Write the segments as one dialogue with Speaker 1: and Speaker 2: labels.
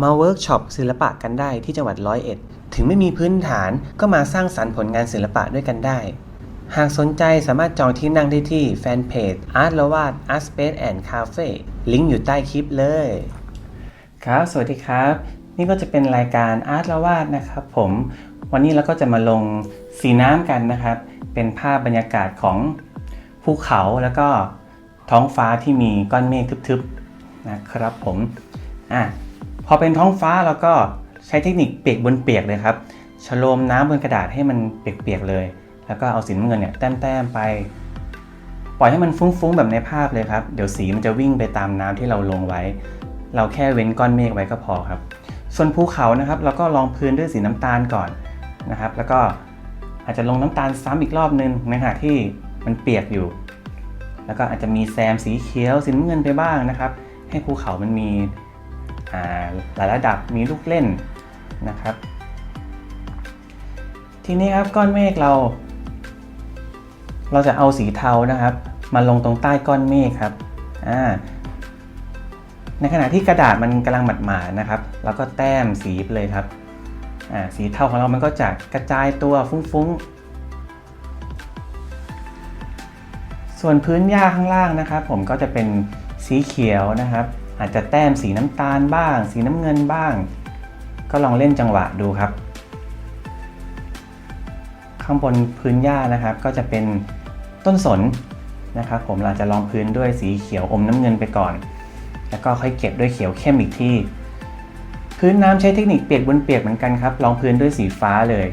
Speaker 1: มาเวิร์กช็อปศิลปะกันได้ที่จังหวัดร้อยเอ็ด ถึงไม่มีพื้นฐานก็มาสร้างสรรค์ผลงานศิลปะด้วยกันได้ หากสนใจสามารถจองที่นั่งได้ที่แฟนเพจ Art ละวาด Art Space and Cafe ลิงก์อยู่ใต้คลิปเลย ครับ สวัสดีครับ นี่ก็จะเป็นรายการอาร์ตละวาดนะครับผม วันนี้เราก็จะมาลงสีน้ำกันนะครับ เป็นภาพบรรยากาศของภูเขาแล้วก็ท้องฟ้าที่มีก้อนเมฆทึบๆนะครับผม อะ พอเป็นท้องฟ้าเราก็ใช้เทคนิคเปียกบนเปียกเลยครับชโลมน้ำบนกระดาษให้มันเปียกๆเลย แล้วก็เอาสีน้ำเงินเนี่ยแต้มๆไป ปล่อยให้มันฟุ้งๆแบบในภาพเลยครับ เดี๋ยวสีมันจะวิ่งไปตามน้ำที่เราลงไว้ เราแค่เว้นก้อนเมฆไว้ก็พอครับ ส่วนภูเขานะครับเราก็ลองพื้นด้วยสีน้ำตาลก่อนนะครับ แล้วก็อาจจะลงน้ำตาลซ้ำอีกรอบนึงในขณะที่มันเปียกอยู่ แล้วก็อาจจะมีแซมสีเขียวสีน้ำเงินไปบ้างนะครับ ให้ภูเขามันมี หลายระดับมีลูกเล่นนะครับ ทีนี้ครับก้อนเมฆเรา เราจะเอาสีเทานะครับ มาลงตรงใต้ก้อนเมฆครับในขณะที่กระดาษมันกำลังหมาดๆนะครับเราก็แต้มสีไปเลยครับสีเทาของเรามันก็จะกระจายตัวฟุ้งๆ ส่วนพื้นหญ้าข้างล่างนะครับ ผมก็จะเป็นสีเขียวนะครับ อาจจะแต้มสีน้ำตาลบ้าง สีน้ำเงินบ้าง ก็ลองเล่นจังหวะดูครับ ข้างบนพื้นหญ้านะครับ ก็จะเป็นต้นสนนะครับ ผมเราจะลองพื้นด้วยสีเขียวอมน้ำเงินไปก่อน แล้วก็ค่อยเก็บด้วยเขียวเข้มอีกที่พื้นน้ำใช้เทคนิคเปียกบนเปียกเหมือนกันครับลองพื้นด้วยสีฟ้าเลย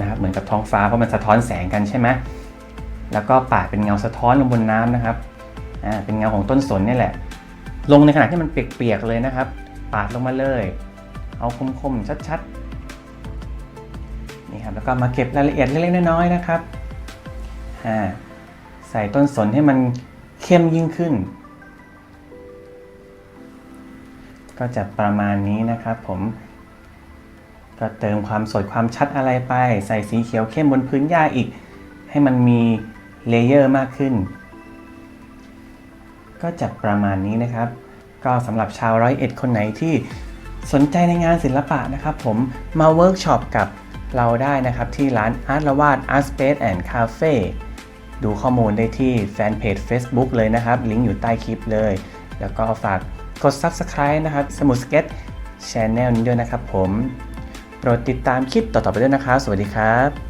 Speaker 1: นะครับเหมือนกับท้องฟ้าเพราะมันสะท้อนแสงกันใช่ไหมแล้วก็ปาดเป็นเงาสะท้อนลงบนน้ำนะครับอ่าเป็นเงาของต้นสนนี่แหละ ลงในขณะที่มันเปียกๆเลยนะครับ ปาดลงมาเลย เอาคมๆชัดๆนี่ครับแล้วก็มาเก็บรายละเอียดเล็กๆน้อยๆนะครับใส่ต้นสนให้มันเข้มยิ่งขึ้น ก็จะประมาณนี้นะครับผมก็เติมความสดความชัดอะไรไป ใส่สีเขียวเข้มบนพื้นหญ้าอีก ให้มันมีเลเยอร์มากขึ้น ก็จะประมาณนี้นะครับ ก็สำหรับชาวร้อยเอ็ดคนไหนที่สนใจในงานศิลปะนะครับ ผมมาเวิร์กช็อปกับเราได้นะครับที่ร้าน Art ละวาด Art Space and Cafe ดูข้อมูลได้ที่แฟนเพจ Facebook เลยนะครับ ลิงก์อยู่ใต้คลิปเลย แล้วก็ฝากกด Subscribe นะครับ สมุดสเก็ต Channel นี้ด้วยนะครับผม โปรดติดตามคลิปต่อๆไปด้วยนะครับ สวัสดีครับ